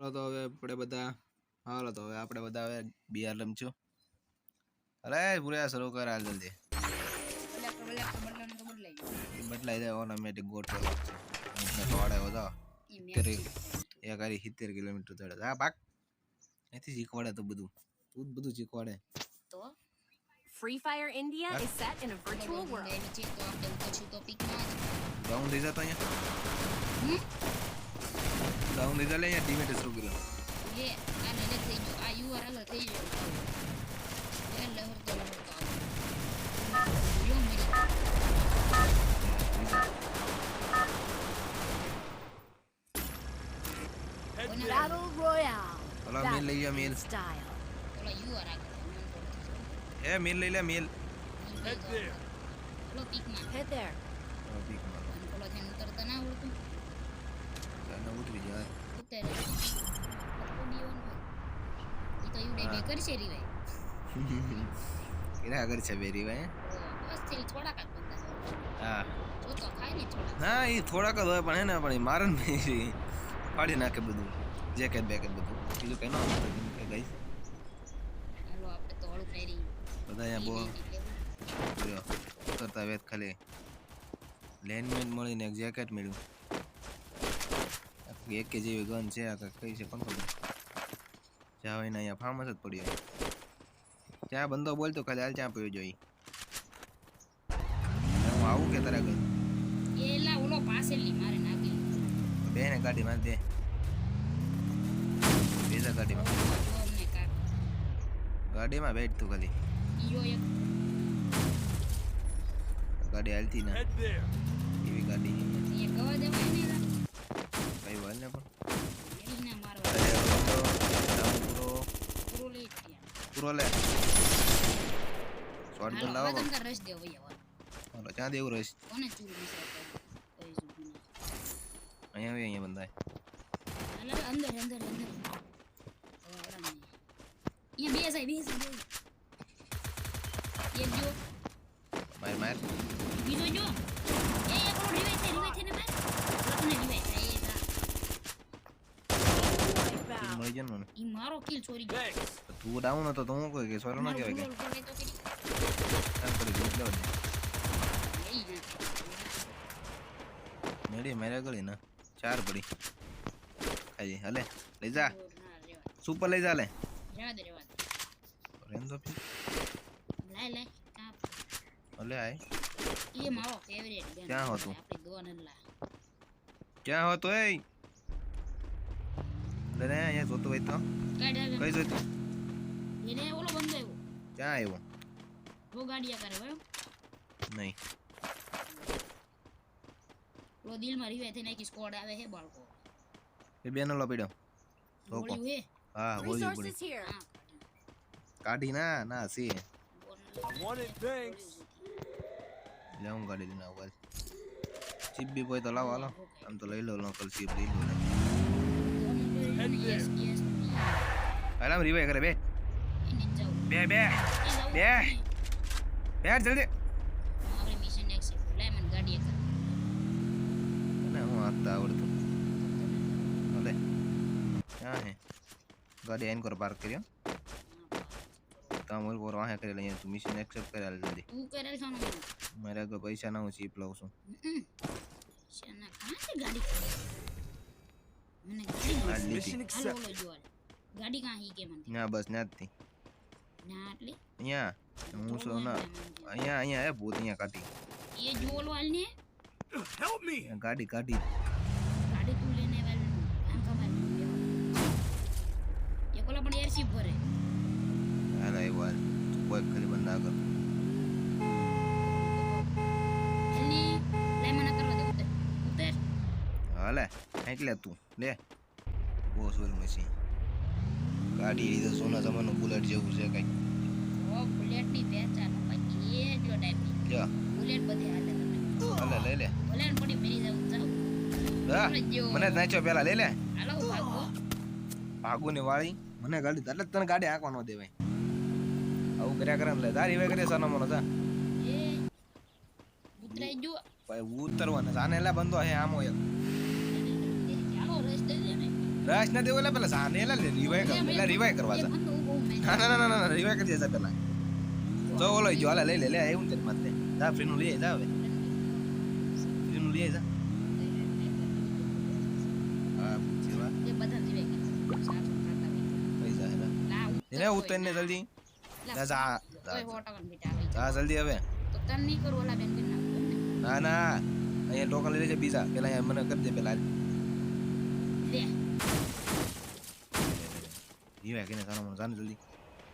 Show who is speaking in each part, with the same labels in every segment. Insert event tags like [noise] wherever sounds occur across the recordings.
Speaker 1: ચાલો તો હવે આપણે બધા હાલો તો હવે આપણે બધા હવે બિહાર લમચો અરે પૂરા શરૂ કર હાલ જલ્દી. એ બદલાઈ જાય ઓટોમેટિક ગોઠવેલો છે એટલે સિત્તેર એક હારી સિત્તેર કિલોમીટર ચડે. હા પાક. એથી શીખવાડે તો બધું. તું જ બધું શીખવાડે.
Speaker 2: તો?
Speaker 3: Free Fire India is set in a virtual world.
Speaker 2: નીચે તો that
Speaker 1: ડાઉન અહીંયા? ડાઉન થઈ જાય અહીંયા ટીમેટ શરૂ કર્યો.
Speaker 2: લે આ ને થઈ ગયો. આ યુઆરએલ થઈ ગયો. લે લહરતો લહરતો આવો. યો મરી
Speaker 3: Battle Royale.
Speaker 1: હલો મિલ લઈ લે મિલ.
Speaker 3: Style.
Speaker 2: ઓલા યુઆર આગળ
Speaker 1: એ મિલ લઈ લે મિલ.
Speaker 2: ઓલો પીકમાં.
Speaker 3: Head there.
Speaker 1: પીકમાં.
Speaker 2: અને ઓલો થઈને ઉતરતા ના આવડતું
Speaker 1: ઉતરી જાય.
Speaker 2: ઉતરે. તો યુડે બે કરશે રીવાય.
Speaker 1: કેરા આગળ છે બેરી ભાઈ
Speaker 2: બસથી થોડાક જ બંદા
Speaker 1: હા.
Speaker 2: તો ખાય ને થોડાક.
Speaker 1: ના એ થોડાક જ હોય પણ હે ને પણ મારે પાડી નાખે બધું. જેકેટ બેકેટ બધું. બીજું કઈ ના કે ગઈ.
Speaker 2: હાલો આપણે તો હળું પહેરી
Speaker 1: બધા અહીંયા જો ઉતરતા વેત ખાલી. લેન્ડમેન મળીને એક જેકેટ મળ્યું. આખી એક કે જેવી ગન છે આ કઈ છે કોણ ખબર જ્યાં હોય અહીંયા ફાર્મસ જ પડ્યો ત્યાં બંદો બોલતો ખાલી હાલ ત્યાં પડ્યો જોઈ હું આવું કે તારા ગઈ
Speaker 2: એલા ઓલો પાસેલી મારે નાખી.
Speaker 1: બે ને ગાડીમાં દે. બીજા ગાડીમાં. ગાડીમાં બેઠ તું ખાલી. ગાડી હાલતી ના. એવી ગાડી.
Speaker 2: એ ગવા દેવાય ને એલા
Speaker 1: કઈ વાલ ને પણ
Speaker 2: એરીને મારવા
Speaker 1: અરે હવે તો ડાઉન પૂરો
Speaker 2: પૂરો લઈ જ ગયા
Speaker 1: પૂરો લે શોર્ટ ગન
Speaker 2: હાલો
Speaker 1: લાવો
Speaker 2: હવે તમતાર રસ દેવો યાર
Speaker 1: હાલો ત્યાં દેવું રહીશ
Speaker 2: કોને ચૂરું મિસાલ કરી સુધીને
Speaker 1: અહીંયા આવી અહીંયા બંધાય
Speaker 2: હાલો અંદર અંદર અંદર હવે આવડા નહીં અહીંયા બે જાય બે જાય બે એક જો
Speaker 1: માર માર
Speaker 2: બીજો જો એ એક ઓલો રિવાઇવ થાય રિવાઇવ થઈને માર લખને રિવાઇવ થાય એ તા
Speaker 1: ને મને
Speaker 2: ઈ મારો કિલ ચોરી ગયો
Speaker 1: તો તું ડાઉન હતો તો હું કોઈ કે સોરો ના કહેવાય કે
Speaker 2: તો કરી
Speaker 1: કામ દઉં એટલે મેળી મારે ગળી ને ચાર પડી ખાઈ હલે લઈ જા સુપર લઈ જા લે
Speaker 2: રેવા દે રેવા દે
Speaker 1: રેન તો પી
Speaker 2: કાપ
Speaker 1: આય
Speaker 2: મારો ફેવરેટ
Speaker 1: ક્યાં હતું?
Speaker 2: આપણે
Speaker 1: ક્યાં હતો એ લે અહીંયા જોતો હોય તો.
Speaker 2: કાઢ
Speaker 1: કઈ જોતું
Speaker 2: એને ઓલો બંધ આવ્યો.
Speaker 1: ક્યાં આવ્યો?
Speaker 2: વો ગાડિયા કરે ભાઈ
Speaker 1: નહીં.
Speaker 2: રો દિલમાં રિવાય થઈને આખી સ્કોડ આવે હે બાળકો.
Speaker 1: એ બેનો લો પીડ્યો. ધોકો
Speaker 2: હા?
Speaker 1: ગોળી પડી કાઢી ના ના સી. લે હું ગાડી લઈને આવું ચીપ બી હોય તો લાવો હાલો. આમ તો લઈ લો લોકલ ચીપ લઈ લો.
Speaker 2: યસ
Speaker 1: હાલ કરે બે. બે બે. બે. બે જલ્દી.
Speaker 2: કર
Speaker 1: હું આવડતું. ભલે હે? ગાડી એન કરો પાર્ક કર્યો તમે મોર વાહે કરી લઈએ તું મિશન એક્સેપ્ટ કરી હાલ જલ્દી.
Speaker 2: તું કરેલ છે
Speaker 1: મારે પૈસા ના હું ચીપ લઉં છું.
Speaker 2: શેના કાંથી ગાડી? મને ગાડી નથી. કાં હી કે મને?
Speaker 1: ના બસ ના જ
Speaker 2: ના એટલે?
Speaker 1: અહીંયા હું છું ના. અહીંયા અહીંયા એ ભૂત અહીંયા કાઢી.
Speaker 2: એ જો ઓલો હાલ ને
Speaker 1: ગાડી કાઢી.
Speaker 2: ગાડી તું વાલ કમાય એ કોલા પણ એરશીપ ભરે.
Speaker 1: હાલ આવ્યો હાલ. કોઈ ખાલી બંધ આગળ હાલે. એટલે તું લે. બહુ સોલ મશીન ગાડી લીધો સોના જમાનું બુલેટ જેવું છે કઈ
Speaker 2: ઓ બુલેટની પહેચાન પછી એ જો ટાઈપની
Speaker 1: લ્યો.
Speaker 2: બુલેટ બધી હાલે
Speaker 1: હાલે લઈ લે.
Speaker 2: બુલેટ પડી મેરી જાવ જાવ.
Speaker 1: મને જ નાખ્યો પેલા લઈ લે.
Speaker 2: હાલો ભાગો.
Speaker 1: ભાગુની વાળી. મને ગાડી એટલે તને ગાડી આંકવા ન દેવાય. આવું કર્યા કરે ને લે. તારી વે કરે સાનો મનો
Speaker 2: જા ઉતરાઈ જો
Speaker 1: ભાઈ ઉતરવાના આને લે બંધો હે આમો એક.
Speaker 2: રસ
Speaker 1: નથી ઓલા પેલા સાને એલા રિવાય કર પેલા રિવાય કરવા જા. ના ના ના ના રિવાય કરી દેતા પેલા. તો ઓલો જો હાલે લઈ લે લે એવું તે મત લે જા ફ્રીનું લઈ જા હવે. ફ્રીનું લઈ જા. એને ઉતર ને જલ્દી. જા, જા, જા. જા. હવે.
Speaker 2: ને.
Speaker 1: ના અહીંયા ટોકન લઈ લેજે બીજા. પેલા મને કરી દે પેલા. રિવાય કે ને સાનો મને જલ્દી.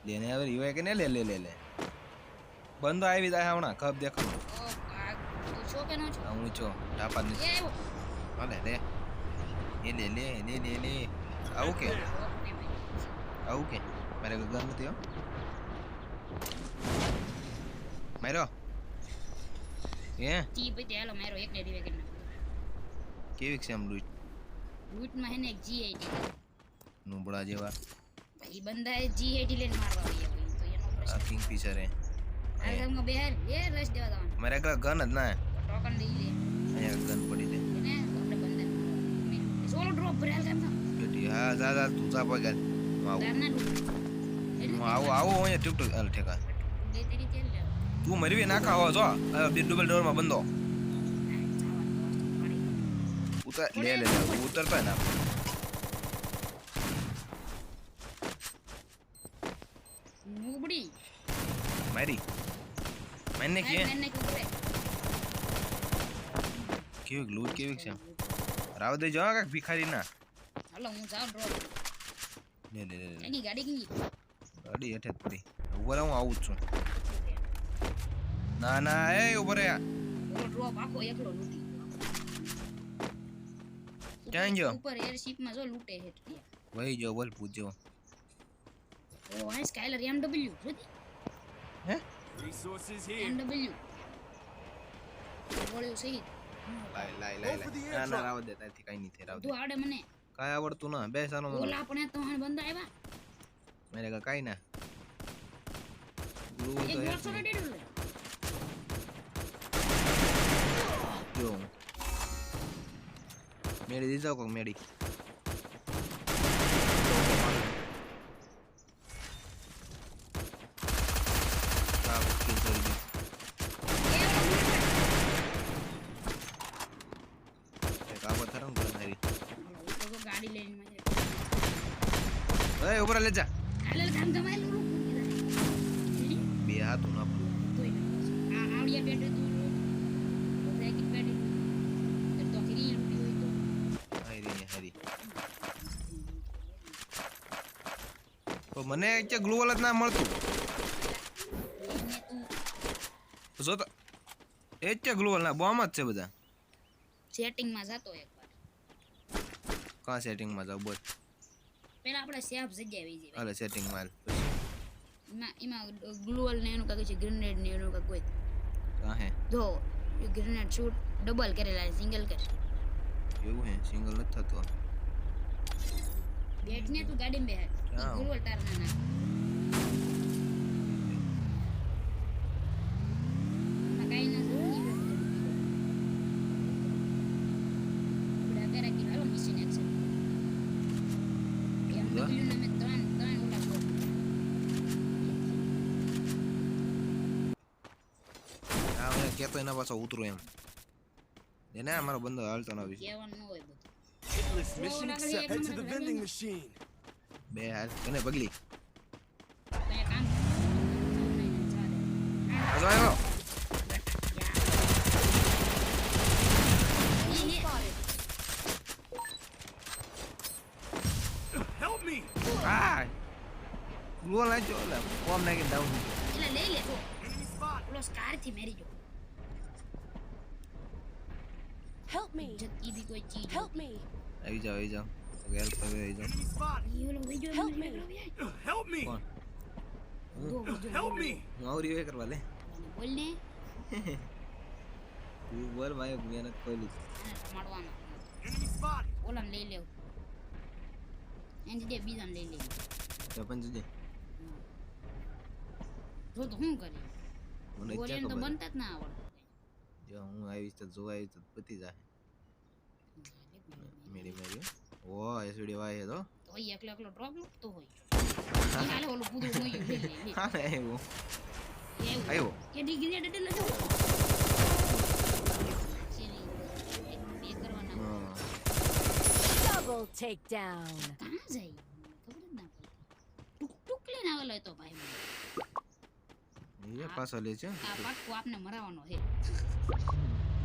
Speaker 1: લે ને હવે રિવાય કે ને લે લે લે લે. બંધો આવી જાય હમણાં કપ દેખો.
Speaker 2: છો કે નો છો?
Speaker 1: ઊંચો ટાપા લે એ લે લે લે લે લે. આવું કે?
Speaker 2: ઓકે
Speaker 1: આવું કે? મારે ગગન નથી હો. માર્યો એ
Speaker 2: ટી પછી હાલો મારો એકને રીવે કરી નાખું.
Speaker 1: કેવી છે આમ લૂટ
Speaker 2: લૂટમાં હે ને એક જીઆઈટી
Speaker 1: નુબડા જેવા.
Speaker 2: ભાઈ બંદાએ જીઆઈટી લઈને મારવા આવી તો એનો પ્રશ્ન
Speaker 1: કિંગ ફિશર હે
Speaker 2: આ ગામમાં બેહાર એ રસ દેવા દવાનું.
Speaker 1: મારે એકલા ગન જ ના.
Speaker 2: ટોકન લઈ લે.
Speaker 1: અહીંયા ગન પડી દે
Speaker 2: ને આપણે બંદા સોલો ડ્રોપ ભરેલ કામ
Speaker 1: બેટી હા જા જા તું જા પગાર હું આવું. આવું આવું અહીંયા ટીક ટીક હાલ ઠેકા તું મરવી નાખા હો જો. ડબલ ડોરમાં બંધો. ઉતર લે લે ઉતરતા ના
Speaker 2: મુબડી
Speaker 1: મારી મને કે
Speaker 2: મેને કુકરે
Speaker 1: કેવી લૂટ કેવી છે રાવ દે જો કાક ભિખારી ના
Speaker 2: હાલો હું જાઉં
Speaker 1: લે લે લે લે.
Speaker 2: એની ગાડી કી
Speaker 1: ગાડી હેઠે જ ઉપર હું આવું છું ના ના એ ઉપર
Speaker 2: ડ્રોપ આખો એકલો લૂટી
Speaker 1: ક્યાં ગયો?
Speaker 2: ઉપર એરશિપમાં જો લૂટે છે ત્યાં
Speaker 1: વહી જો બોલ પૂજો
Speaker 2: ઓ આ સ્કાયલર એમડબલ્યુ જોતી?
Speaker 1: હે?
Speaker 4: રિસોર્સિસ હિયર
Speaker 2: એમડબલ્યુ ગોળ્યું
Speaker 1: સહી ના ના રાવ તારથી કઈ નહીં થાય રાવ
Speaker 2: તું આવડે મને.
Speaker 1: કાંઈ આવડતું ના બે સાનો
Speaker 2: ઓલા પણ તો હાણ બંદા આવ્યા.
Speaker 1: મેરે કા કાઈ ના. ગ્લુ તો
Speaker 2: ગાડી લઈને કોક
Speaker 1: એ ઉપર લે જા બે હાથ હું ના
Speaker 2: આ આવડિયા બેઠે તું તો સેકન્ડ બેઠે તો ખરી લૂટી હોય તો
Speaker 1: હારી ને હારી તો મને કે ગ્લુ જ ના મળતું. જો તો એ જ છે ગ્લુ ના બોમ્બ જ છે બધા.
Speaker 2: સેટિંગમાં જતો એકવાર
Speaker 1: કાં સેટિંગમાં જાવ બોલ.
Speaker 2: પેલા આપણે સેફ જગ્યાએ આવી જઈએ
Speaker 1: હાલે સેટિંગમાં
Speaker 2: એમાં એમાં ગ્લુઅલ ને એનું કાંઈક છે ગ્રેનેડ ને એનું કાંઈક હોય.
Speaker 1: કાં હે?
Speaker 2: જો ગ્રેનેડ શૂટ ડબલ કરેલા સિંગલ કર.
Speaker 1: એવું હે? સિંગલ નથી થતો
Speaker 2: બેટ ને તું ગાડીમાં બેહાર
Speaker 1: હા.
Speaker 2: ગ્લુઅલ તાર ના નાખ
Speaker 1: કહેતો એના પાછો ઉતરું એમ એને અમારો બંદો હાલતો ન
Speaker 2: હોય બધું
Speaker 4: Hitless mission accepted. Head to the vending machine.
Speaker 1: બે હાલ એને પગલી
Speaker 2: તો એક કામ કર. ચાલે.
Speaker 1: પાછો આવ્યો
Speaker 2: ઈ લે.
Speaker 4: Help me!
Speaker 1: આ ગ્લુ લાગ્યો એટલે કોમ નાખીને ડાઉન
Speaker 2: એટલે લઈ લે તો
Speaker 4: Enemy spot.
Speaker 2: ઓલો સ્કારથી મેરી જો
Speaker 3: Help me!
Speaker 2: જતી બી કોઈ ચીજ
Speaker 3: Help me!
Speaker 1: આવી જાઓ આવી જાઓ
Speaker 3: Help.
Speaker 4: Help me! Help me!
Speaker 1: હું લે. [laughs]
Speaker 2: એની જગ્યાએ બીજાને લઈ
Speaker 1: જજે.
Speaker 2: જો તો શું કરી
Speaker 1: મને
Speaker 2: બોલીને
Speaker 1: ક્યાં
Speaker 2: તો બનતા જ ના આવડતું
Speaker 1: જો હું આવીશ તો જોવા આવીશ તો પતી જાય. મેરી મેરી ઓ એસડી વાય તો.
Speaker 2: તો એ એકલો એકલો ડ્રોપ લૂટતો હોય. હાલે ઓલું પૂરું મોયું લે લે લે.
Speaker 1: હા આવ્યો
Speaker 2: એવું.
Speaker 1: આવ્યો
Speaker 2: કે ડિગ્રી ડડે લજો એક બે કરવાના.
Speaker 1: હા.
Speaker 3: Double takedown.
Speaker 2: કાં જાય? ખબર ના ટુક ટુક લઈને આવેલો હતો ભાઈ મને.
Speaker 1: એ પાછો લે છે.
Speaker 2: આ પાકો આપને મરાવાનો હે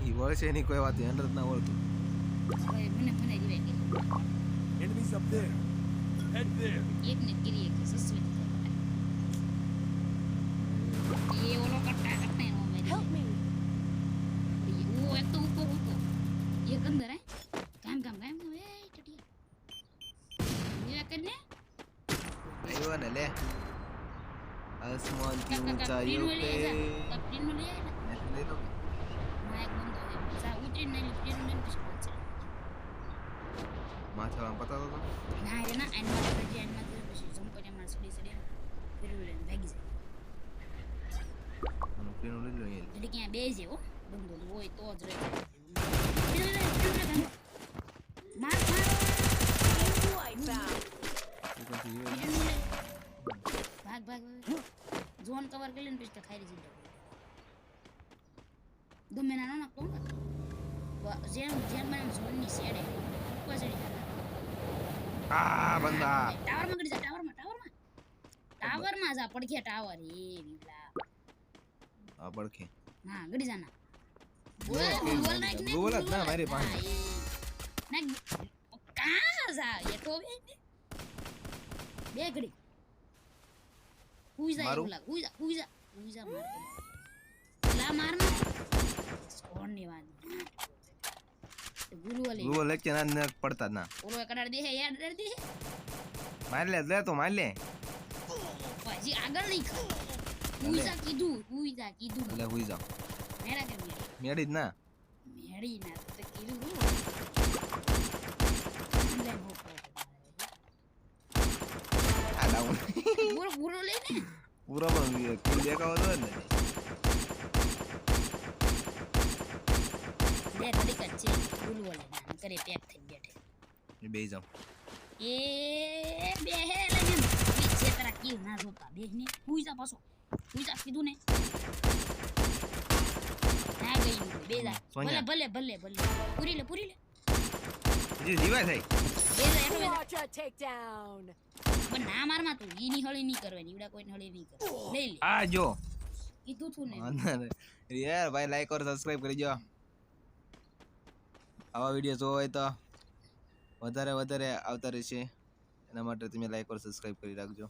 Speaker 1: ઈ વળશે ની કોઈ વાત અંદર જ ના વળતું
Speaker 4: Enemies up there. Head there.
Speaker 2: એક ને ગીરી એક સસવી એ ઓલો કટ્ટા કટ્ટા એનો મેરી
Speaker 3: Help me.
Speaker 2: ઓ એક તો ઉપર ઉપર એક અંદર હે? કામ કામ કામ એ ટટિયા કરીને
Speaker 1: આવ્યો ને લે.
Speaker 2: આસમાનથી
Speaker 1: ઊંચાઈઓ લો.
Speaker 2: ના એક બંદો છે જા ઉતરીને લઈ પ્રીનું લઈને પછી પહોંચે
Speaker 1: માથામાં પતાતો તો?
Speaker 2: ના રે ના આઈને માટે પછી આઈને માટે પછી જમ્પ કરીને મારે સડી સડી પ્રીનું લઈને ભાગી જાય.
Speaker 1: અને પેલું લઈ લો અહીંયા?
Speaker 2: એટલે ક્યાં બે છે હો બંદો હોય તો જ રહે. માર માર. ભાગ ભાગ ઝોન કવર કરી લઈને પછી ખાઈ રહી ગમે ના નાખતો જેમ જેમ મને ઝોનની શેડે. ઉપર ચડી જાય
Speaker 1: આ બંદા
Speaker 2: ટાવરમાં ગડી જા ટાવરમાં ટાવરમાં જા પડખે ટાવર એ નીલા
Speaker 1: આ પડખે.
Speaker 2: હા ગડી જા ના.
Speaker 1: બોલ,
Speaker 2: નાખ ને
Speaker 1: બોલ ના, મારી પાસે.
Speaker 2: નાખ કા જા એ તો બે ઘડી હુઈ જા? હુઈ જા હુઈ જા હુઈ જા માર લા માર ના કોણની વાત ગુરુ વાલી
Speaker 1: ગુલુ લેક્ચર ના ના પડતા ના.
Speaker 2: ઓલો કડાડ દે હે યાર ડર દે
Speaker 1: માર લે લે તો માર લે.
Speaker 2: પછી આગળ નહીં ખા. હુઈ જા કીધું હુઈ જા કીધું.
Speaker 1: એટલે હુઈ જાવ
Speaker 2: મેરા કે મેરી
Speaker 1: જ ના.
Speaker 2: મેરી ના તો કીધું લે
Speaker 1: આ ડાઉન.
Speaker 2: પૂરો પૂરો લે ને?
Speaker 1: પૂરો પણ કિલ દેખાવો તો ને
Speaker 2: બે ઘડીક જ છે ગુલુ ના કરે પેક થઈને બેઠે
Speaker 1: એ બે જાવ
Speaker 2: એ બે હે લઈને ઈ ના જોતા? બે ને હુઈ જા પાછો. હુઈ જા કીધું ને. ના ગઈ બે જા. ભલે ભલે ભલે ભલે. પૂરી લે પૂરી લે.
Speaker 1: હજી જીવાય થાય
Speaker 2: બે જા એટલો બે જા.
Speaker 3: Quadra
Speaker 2: પણ ના મારમાં તું. ઈની હળી નહીં કરવાની. ઈવડા કોઈને હળી નહીં કરવાની. લઈ લે.
Speaker 1: આ જો.
Speaker 2: કીધું તું ને.
Speaker 1: યાર ભાઈ લાઈક ઓર સબસ્ક્રાઇબ કરી દો આવા વીડિયો જોવા હોય તો વધારે વધારે આવતા રહેશે. એના માટે તમે લાઈક ઓર સબસ્ક્રાઈબ કરી રાખજો.